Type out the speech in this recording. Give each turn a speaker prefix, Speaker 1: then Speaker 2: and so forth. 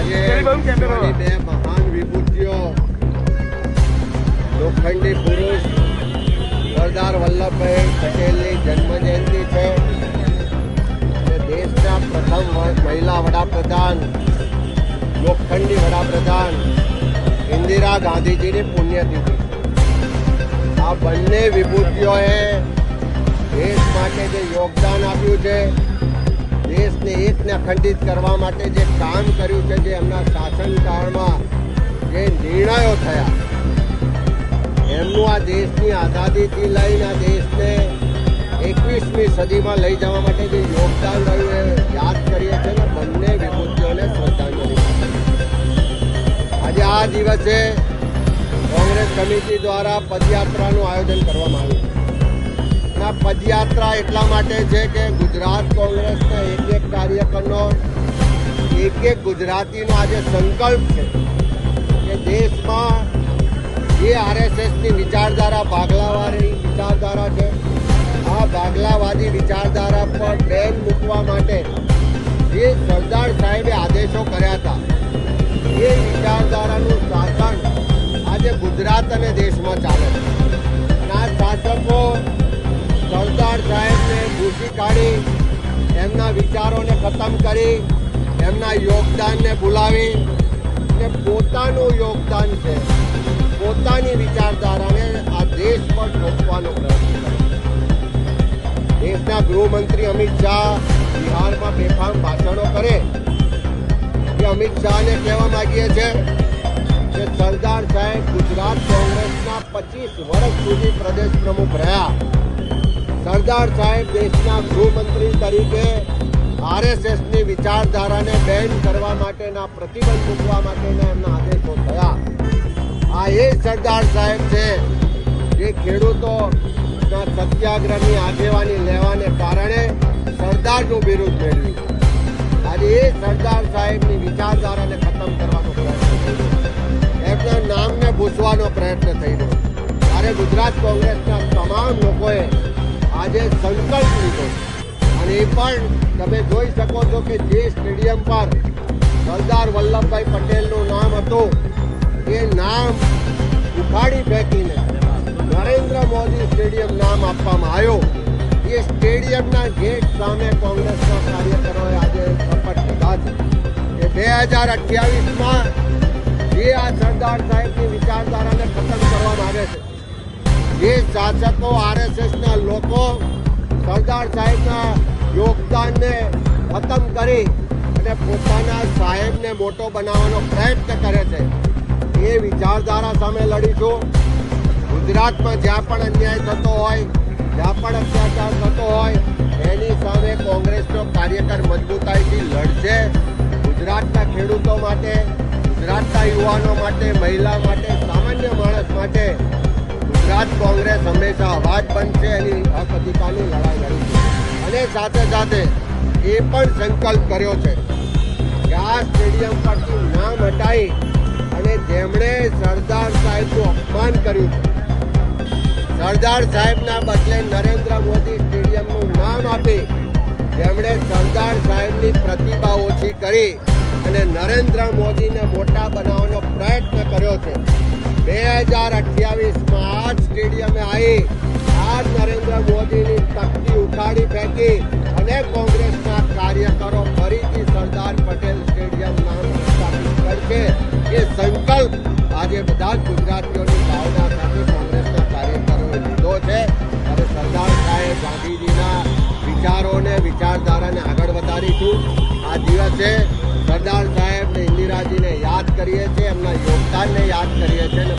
Speaker 1: આજે બે મહાન વિભૂતિઓ લોખંડી પુરુષ સરદાર વલ્લભભાઈ પટેલની જન્મજયંતિ છે. દેશના પ્રથમ મહિલા વડાપ્રધાન લોખંડી વડાપ્રધાન ઇન્દિરા ગાંધીજીની પુણ્યતિથિ આ બંને વિભૂતિઓએ દેશ માટે જે યોગદાન આપ્યું છે દેશને એકને અખંડિત કરવા માટે જે કામ કર્યું છે, જે એમના શાસનકાળમાં જે નિર્ણયો થયા, એમનું આ દેશની આઝાદીથી લઈને આ દેશને એકવીસમી સદીમાં લઈ જવા માટે જે યોગદાન રહ્યું એ યાદ કરીએ છીએ ને, બંને વિભૂતિઓને શ્રદ્ધાંજલિ. આજે આ દિવસે કોંગ્રેસ કમિટી દ્વારા પદયાત્રાનું આયોજન કરવામાં આવ્યું અને પદયાત્રા એટલા માટે છે કે ગુજરાત કોંગ્રેસના એક એક કાર્યકરનો એક એક ગુજરાતીનો આજે સંકલ્પ છે કે દેશમાં જે આરએસએસની વિચારધારા ભાગલાવાળી વિચારધારા છે, આ ભાગલાવાદી વિચારધારા પર બેન મૂકવા માટે જે સરદાર સાહેબે આદેશો કર્યા વિચારોને ખતમ કરી એમના યોગદાનને ભૂલાવી ને પોતાનું યોગદાન છે. પોતાની વિચારધારાને આ દેશ પર ઠોકવાનો પ્રયત્ન દેશના ગૃહમંત્રી અમિત શાહ બિહારમાં બેફામ ભાષણો કરે. એ અમિત શાહને કહેવા માગીએ છીએ કે સરદાર સાહેબ ગુજરાત કોંગ્રેસના પચીસ વર્ષ સુધી પ્રદેશ પ્રમુખ રહ્યા. સરદાર સાહેબ દેશના ગૃહમંત્રી તરીકે આરએસએસની વિચારધારાને બેન કરવા માટેના પ્રતિબંધ મૂકવા માટેના એમના આદેશો થયા. આ એ સરદાર સાહેબ છે, જે ખેડૂતોના સત્યાગ્રહની આગેવાની લેવાને કારણે સરદારનું બિરુદ મેળવ્યું. આજે એ સરદાર સાહેબની વિચારધારાને ખતમ કરવાનો પ્રયત્ન એમના નામને ભૂસવાનો પ્રયત્ન થઈ રહ્યો ત્યારે ગુજરાત કોંગ્રેસના તમામ લોકોએ આજે સંકલ્પ લીધો અને એ પણ તમે જોઈ શકો છો કે જે સ્ટેડિયમ પર સરદાર વલ્લભભાઈ પટેલનું નામ હતું, એ નામ ઉખાડી ફેંકીને નરેન્દ્ર મોદી સ્ટેડિયમ નામ આપવામાં આવ્યું. એ સ્ટેડિયમના ગેટ સામે કોંગ્રેસના કાર્યકરોએ આજે શપથ લીધા છે. એ બે હજાર અઠ્યાવીસમાં જે આ સરદાર સાહેબની વિચારધારાને ખતમ કરવા માગે છે, જે શાસકો આરએસએસના લોકો સરદાર સાહેબના યોગદાનને ખતમ કરી અને પોતાના સાહેબને મોટો બનાવવાનો પ્રયત્ન કરે છે. એ વિચારધારા સામે લડીશું ગુજરાતમાં જ્યાં પણ અન્યાય થતો હોય, જ્યાં પણ અત્યાચાર થતો હોય, એની સામે કોંગ્રેસનો કાર્યકર મજબૂતાઈથી લડશે. ગુજરાતના ખેડૂતો માટે, ગુજરાતના યુવાનો માટે, મહિલા માટે, સામાન્ય માણસ માટે ગુજરાત કોંગ્રેસ હંમેશા અવાજ બનશે એની હક અધિકારની લડાઈ લડીશું અને સાથે સાથે એ પણ સંકલ્પ કર્યો છે કે આ સ્ટેડિયમ પરથી નામ હટાવી અને જેમણે સરદાર સાહેબનું અપમાન કર્યું છે, સરદાર સાહેબના બદલે નરેન્દ્ર મોદી સ્ટેડિયમનું નામ આપી જેમણે સરદાર સાહેબની પ્રતિભા ઓછી કરી અને નરેન્દ્ર મોદીને મોટા બનાવવાનો પ્રયત્ન કર્યો છે. બે હજાર અઠ્યાવીસમાં આ સ્ટેડિયમે આવી. આ નરેન્દ્ર મોદીની તકતી ઉખાડી ફેંકી અને કોંગ્રેસના કાર્યકરો ફરીથી સરદાર પટેલ સ્ટેડિયમ નામ સ્થાપિત કરશે. એ સંકલ્પ આજે બધા જ ગુજરાતીઓની ભાવના સાથે કોંગ્રેસના કાર્યકરોએ લીધો છે. અને સરદાર સાહેબ ગાંધીજીના વિચારોને, વિચારધારાને આગળ વધારીશું. આ દિવસે કરીએ છીએ એમના યોગદાનને યાદ કરીએ છીએ.